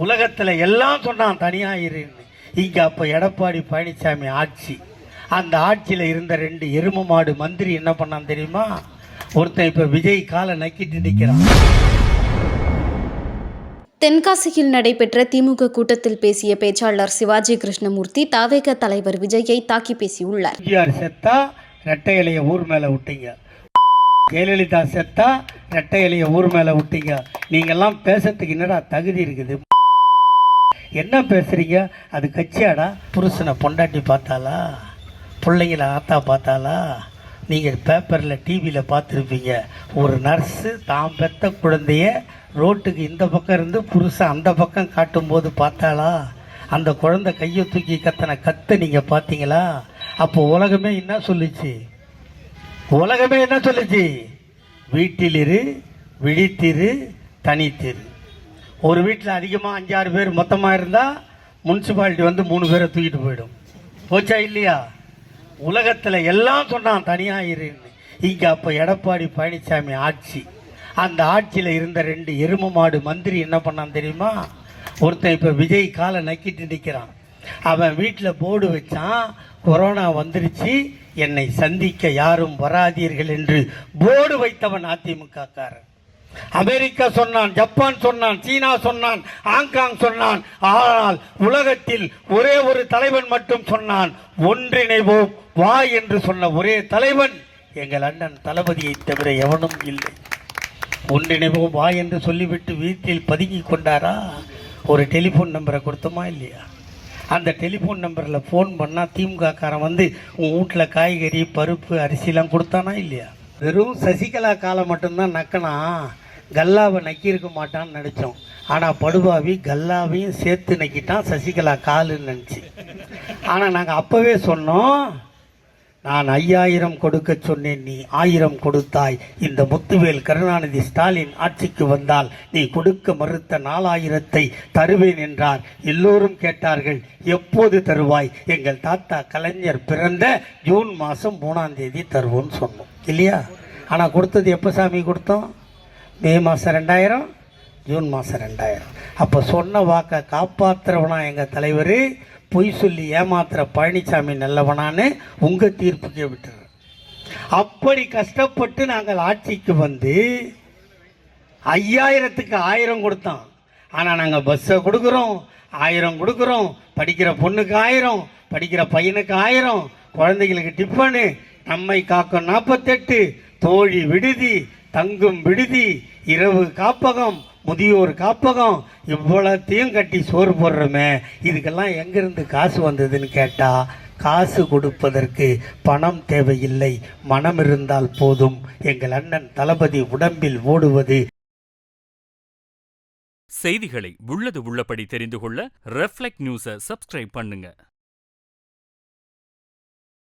உலகத்தில் எல்லாம் சொன்னான் தனியாக இருன்னு இங்கே அப்போ எடப்பாடி பழனிசாமி ஆட்சி. அந்த ஆட்சியில் இருந்த ரெண்டு எரும மாடு மந்திரி என்ன பண்ணான் தெரியுமா? ஒருத்தன் இப்போ விஜய் காலை நக்கிட்டு நிற்கிறான் தென்காசியில் நடைபெற்ற திமுக கூட்டத்தில் பேசிய பேச்சாளர் சிவாஜி கிருஷ்ணமூர்த்தி தாவேக தலைவர் விஜயை தாக்கி பேசியுள்ளார். செத்தா ரெட்டை இலைய ஊர் மேலே விட்டீங்க. ஜெயலலிதா செத்தா ரெட்டை இலைய ஊர் மேலே விட்டீங்க. நீங்கெல்லாம் பேசுறதுக்கு என்னடா தகுதி இருக்குது? என்ன பேசுகிறீங்க அது கட்சியாடா? புருஷனை பொண்டாட்டி பார்த்தாளா? பிள்ளைங்கள ஆத்தா பார்த்தாளா? நீங்கள் பேப்பரில் டிவியில் பார்த்துருப்பீங்க. ஒரு நர்ஸு தான் பெத்த குழந்தைய ரோட்டுக்கு இந்த பக்கம் இருந்து புருஷன் அந்த பக்கம் காட்டும்போது பார்த்தாளா? அந்த குழந்தை கையை தூக்கி கத்தனை கற்று நீங்கள் பார்த்தீங்களா? அப்போ உலகமே என்ன சொல்லுச்சு? உலகமே என்ன சொல்லுச்சு? வீட்டிலிரு விழித்திரு தனித்திரு. ஒரு வீட்டில் அதிகமாக அஞ்சாறு பேர் மொத்தமாக இருந்தால் முனிசிபாலிட்டி வந்து மூணு பேரை தூக்கிட்டு போயிடும். போச்சா இல்லையா? உலகத்தில் எல்லாம் சொன்னான் தனியாக இருன்னு. இங்கே அப்போ எடப்பாடி பழனிசாமி ஆட்சி. அந்த ஆட்சியில் இருந்த ரெண்டு எரும மாடு மந்திரி என்ன பண்ணான் தெரியுமா? ஒருத்தன் இப்போ விஜய் காலை நக்கிட்டு நிற்கிறான் அவன் வீட்டில் போர்டு வச்சான் கொரோனா வந்துருச்சு என்னை சந்திக்க யாரும் வராதீர்கள் என்று போர்டு வைத்தவன் அதிமுக காரன் அமெரிக்கா சொன்னான் ஜப்பான் சொன்னான் சீனா சொன்னான் ஹாங்காங் சொன்னான். ஆனால் உலகத்தில் ஒரே ஒரு தலைவன் மட்டும் சொன்னான் ஒன்றிணைவோம் வா என்று சொன்ன ஒரே தலைவன் எங்கள் அண்ணன் தளபதியை தவிர எவனும் இல்லை. ஒன்றிணைவோம் வா என்று சொல்லிவிட்டு வீட்டில் பதுங்கி கொண்டாரா? ஒரு டெலிஃபோன் நம்பரை கொடுத்தோமா இல்லையா? அந்த டெலிஃபோன் நம்பரில் ஃபோன் பண்ணால் திமுக காரன் வந்து உன் வீட்டில் காய்கறி பருப்பு அரிசிலாம் கொடுத்தானா இல்லையா? வெறும் சசிகலா காலம் மட்டும்தான் நக்கனா? கல்லாவை நக்கியிருக்க மாட்டான்னு நினச்சோம். ஆனால் படுபாவி கல்லாவையும் சேர்த்து நக்கிட்டான் சசிகலா காலுன்னு நினச்சி. ஆனால் நாங்கள் அப்போவே சொன்னோம் நான் ஐயாயிரம் கொடுக்க சொன்னேன் நீ ஆயிரம் கொடுத்தாய். இந்த முத்துவேல் கருணாநிதி ஸ்டாலின் ஆட்சிக்கு வந்தால் நீ கொடுக்க மறுத்த நாலாயிரத்தை தருவேன் என்றார். எல்லோரும் கேட்டார்கள் எப்போது தருவாய்? எங்கள் தாத்தா கலைஞர் பிறந்த ஜூன் மாதம் மூணாம் தேதி தருவோம்னு சொன்னோம். இல்லையா? ஆனால் கொடுத்தது எப்போ சாமி கொடுத்தோம்? மே மாதம் ரெண்டாயிரம் ஜூன் மாதம் ரெண்டாயிரம். அப்போ சொன்ன வாக்கை காப்பாற்றுறவனா எங்கள் தலைவர்? பொய் சொல்லி ஏமாத்துகிற பழனிசாமி நல்லவனான்னு உங்கள் தீர்ப்புக்கே விட்டுறேன். அப்படி கஷ்டப்பட்டு நாங்கள் ஆட்சிக்கு வந்து ஐயாயிரத்துக்கு ஆயிரம் கொடுத்தோம் ஆனால் நாங்கள் பஸ்ஸை கொடுக்குறோம் ஆயிரம் கொடுக்குறோம். படிக்கிற பொண்ணுக்கு ஆயிரம் படிக்கிற பையனுக்கு ஆயிரம் குழந்தைகளுக்கு டிஃபனு நம்மை காக்கும் நாற்பத்தெட்டு தோழி விடுதி தங்கும் விடுதி இரவு காப்பகம் முதியோர் காப்பகம் இவ்வளோத்தையும் கட்டி சோறு போடுறோமே இதுக்கெல்லாம் எங்கேருந்து காசு வந்ததுன்னு கேட்டால் காசு கொடுப்பதற்கு பணம் தேவையில்லை மனம் இருந்தால் போதும். எங்கள் அண்ணன் தளபதி உடம்பில் ஓடுவது. செய்திகளை உள்ளது உள்ளபடி தெரிந்து கொள்ள ரெஃப்ளெக்ட் நியூஸை சப்ஸ்கிரைப் பண்ணுங்க.